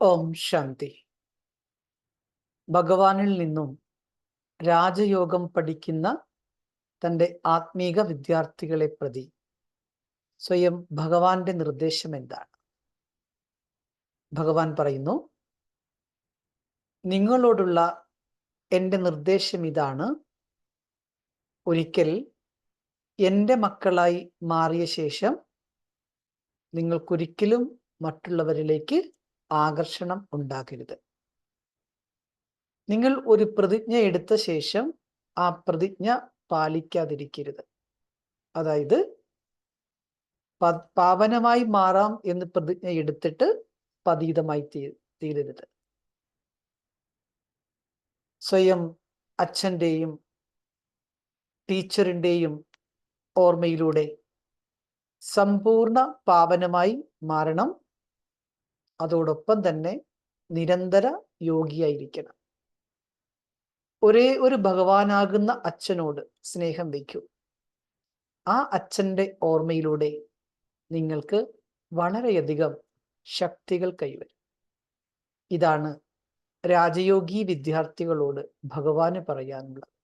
ഓം ശാന്തി. ഭഗവാനിൽ നിന്നും രാജയോഗം പഠിക്കുന്ന തന്റെ ആത്മീക വിദ്യാർത്ഥികളെ പ്രതി സ്വയം ഭഗവാന്റെ നിർദ്ദേശം എന്താണ്? ഭഗവാൻ പറയുന്നു നിങ്ങളോടുള്ള എന്റെ നിർദ്ദേശം ഇതാണ്. ഒരിക്കൽ എന്റെ മക്കളായി മാറിയ ശേഷം നിങ്ങൾക്കൊരിക്കലും മറ്റുള്ളവരിലേക്ക് ആകർഷണം ഉണ്ടാകരുത് നിങ്ങൾ ഒരു പ്രതിജ്ഞ എടുത്ത ശേഷം ആ പ്രതിജ്ഞ പാലിക്കാതിരിക്കരുത്. അതായത് പാവനമായി മാറാം എന്ന് പ്രതിജ്ഞ എടുത്തിട്ട് പതീതമായി തീരരുത്. സ്വയം അച്ഛന്റെയും ടീച്ചറിന്റെയും ഓർമ്മയിലൂടെ സമ്പൂർണ പാവനമായി മാറണം. അതോടൊപ്പം തന്നെ നിരന്തര യോഗിയായിരിക്കണം. ഒരേ ഒരു ഭഗവാനാകുന്ന അച്ഛനോട് സ്നേഹം വയ്ക്കൂ. ആ അച്ഛന്റെ ഓർമ്മയിലൂടെ നിങ്ങൾക്ക് വളരെയധികം ശക്തികൾ കൈവരും. ഇതാണ് രാജയോഗി വിദ്യാർത്ഥികളോട് ഭഗവാന് പറയാനുള്ളത്.